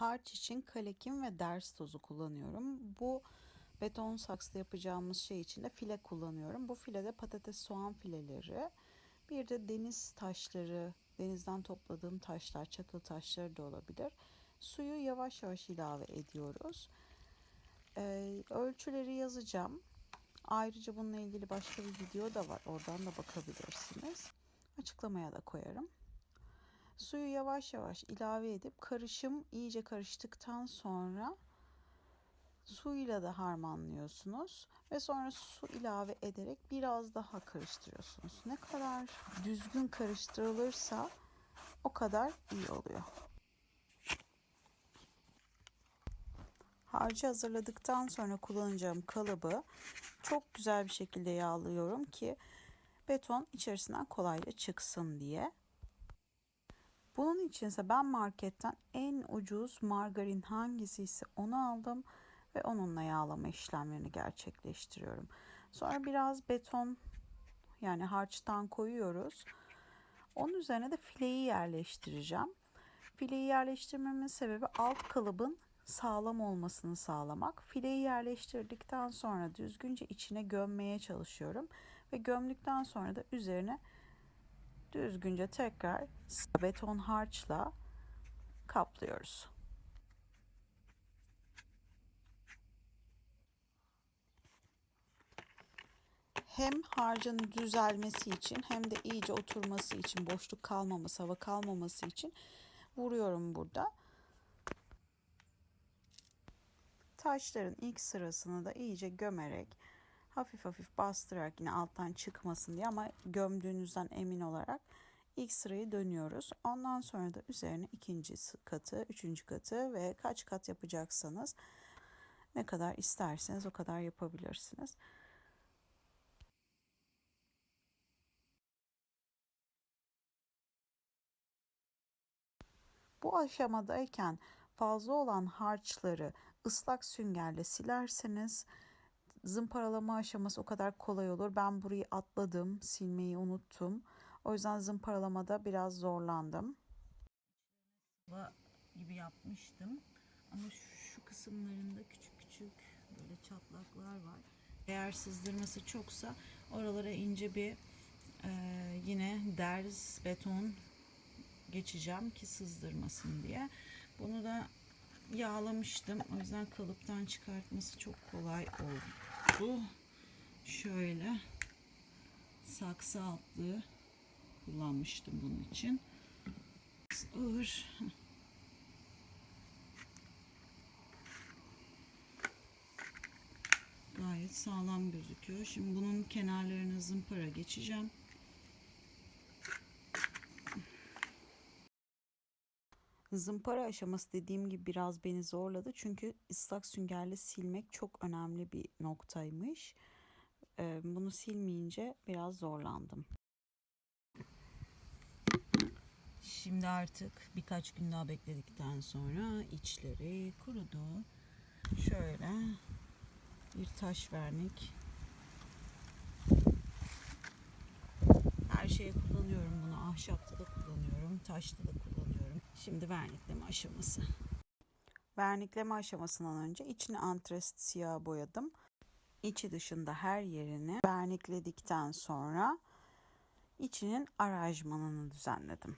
Harç için kalekim ve ders tozu kullanıyorum. Bu beton saksıda yapacağımız şey için de file kullanıyorum. Bu filede patates soğan fileleri, bir de deniz taşları, denizden topladığım taşlar, çakıl taşları da olabilir. Suyu yavaş yavaş ilave ediyoruz. Ee, ölçüleri yazacağım. Ayrıca bununla ilgili başka bir video da var. Oradan da bakabilirsiniz. Açıklamaya da koyarım. Suyu yavaş yavaş ilave edip karışım iyice karıştıktan sonra suyla da harmanlıyorsunuz ve sonra su ilave ederek biraz daha karıştırıyorsunuz. Ne kadar düzgün karıştırılırsa o kadar iyi oluyor. Harcı hazırladıktan sonra kullanacağım kalıbı çok güzel bir şekilde yağlıyorum ki beton içerisinden kolayca çıksın diye. Bunun içinse ben marketten en ucuz margarin hangisi ise onu aldım ve onunla yağlama işlemlerini gerçekleştiriyorum. Sonra biraz beton yani harçtan koyuyoruz. Onun üzerine de fileyi yerleştireceğim. Fileyi yerleştirmemin sebebi alt kalıbın sağlam olmasını sağlamak. Fileyi yerleştirdikten sonra düzgünce içine gömmeye çalışıyorum ve gömdükten sonra da üzerine düzgünce tekrar beton harçla kaplıyoruz. Hem harcın düzelmesi için hem de iyice oturması için, boşluk kalmaması, hava kalmaması için vuruyorum burada. Taşların ilk sırasını da iyice gömerek hafif hafif bastırarak yine alttan çıkmasın diye ama gömdüğünüzden emin olarak ilk sırayı dönüyoruz. Ondan sonra da üzerine ikinci katı, üçüncü katı ve kaç kat yapacaksanız ne kadar isterseniz o kadar yapabilirsiniz. Bu aşamadayken fazla olan harçları ıslak süngerle silerseniz zımparalama aşaması o kadar kolay olur. Ben burayı atladım, silmeyi unuttum. O yüzden zımparalamada biraz zorlandım. Gibi yapmıştım. Ama şu kısımlarında küçük küçük böyle çatlaklar var. Eğer sızdırması çoksa oralara ince bir e, yine derz beton geçeceğim ki sızdırmasın diye. Bunu da yağlamıştım. O yüzden kalıptan çıkartması çok kolay oldu. Şöyle saksı altlığı kullanmıştım bunun için. Ağır. Gayet sağlam gözüküyor. Şimdi bunun kenarlarına zımpara geçeceğim. Zımpara aşaması dediğim gibi biraz beni zorladı. Çünkü ıslak süngerle silmek çok önemli bir noktaymış. Bunu silmeyince biraz zorlandım. Şimdi artık birkaç gün daha bekledikten sonra içleri kurudu. Şöyle bir taş vernik. Her şeye kullanıyorum bunu. Ahşapta da kullanıyorum, taşta da kullanıyorum. Şimdi vernikleme aşaması. Vernikleme aşamasından önce içini antresit siyah boyadım. İçi dışında her yerini vernikledikten sonra içinin aranjmanını düzenledim.